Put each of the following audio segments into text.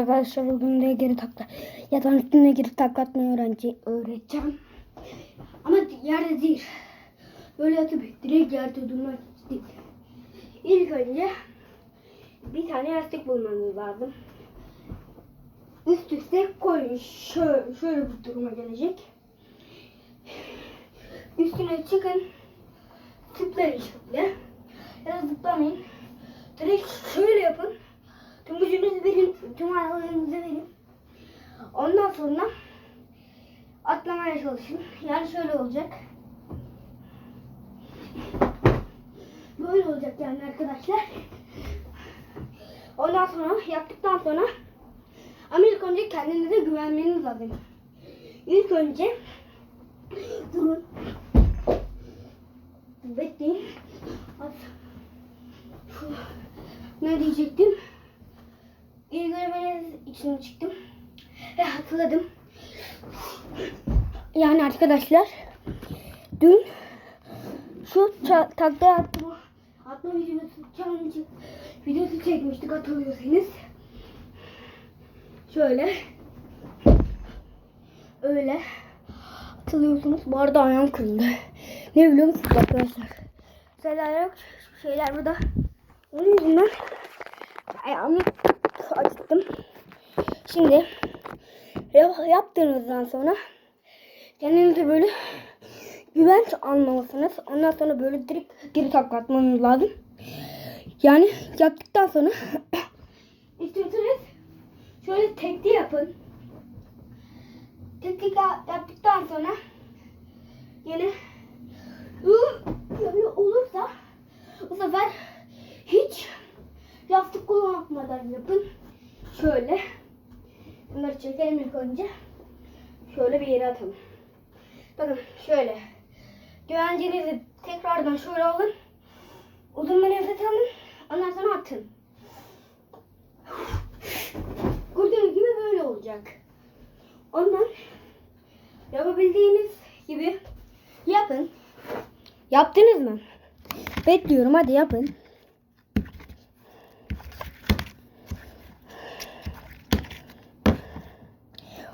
Arkadaşlar bugün de geri takla. Yatağın üstüne geri taklatmayı öğrenci öğreteceğim. Ama yerde değil. Böyle yatıp direkt yerde durmak değil. İlk önce bir tane yastık bulmanız lazım. Üst üste koyun. Şöyle, şöyle bir duruma gelecek. Üstüne çıkın. Tıklayın şöyle. Ya da zıplamayın. Direkt şöyle yapın. Sonra atlamaya çalışın. Yani şöyle olacak. Böyle olacak yani arkadaşlar. Ondan sonra yaptıktan sonra ama ilk önce kendinize güvenmeniz lazım. İlk önce durun. Bekleyin. At. Ne diyecektim? İyi görmeniz için çıktım. Ve hatırladım. Yani arkadaşlar dün şu takla atma, atma videosu, challenge videosu çekmiştik hatırlıyorsanız. Şöyle. Öyle. Hatırlıyorsunuz. Bu arada ayağım kırıldı. Ne biliyor musunuz arkadaşlar? Şeyler yok. Şeyler burada. Onun yüzünden ayağımı acıttım. Şimdi yaptığınızdan sonra kendinize böyle güvenç almalısınız. Ondan sonra böyle direkt geri taklatmanız lazım. Yani yaptıktan sonra istiyorsanız şöyle tekli yapın. Tekli ya- yaptıktan sonra yine böyle olursa bu sefer hiç yastık kullanmadan yapın. Şöyle. Bunları çekelim ilk önce. Şöyle bir yere atalım. Bakın şöyle. Güvencenizi tekrardan şöyle alın. Uzun bir nefes alın. Ondan sonra atın. Gördüğünüz gibi böyle olacak. Ondan yapabildiğiniz gibi yapın. Yaptınız mı? Bekliyorum hadi yapın.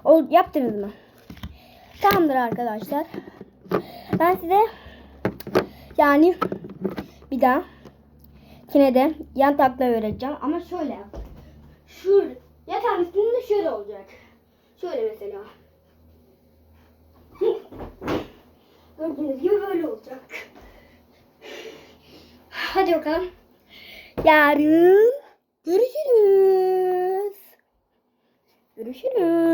O yaptınız mı? Tamamdır arkadaşlar. Ben size yani bir daha yine de yan takla öğreteceğim ama şöyle yap. Şu yatağın üstünde şöyle olacak. Şöyle mesela. Gördüğünüz gibi böyle olacak. Hadi bakalım. Yarın görüşürüz. Görüşürüz.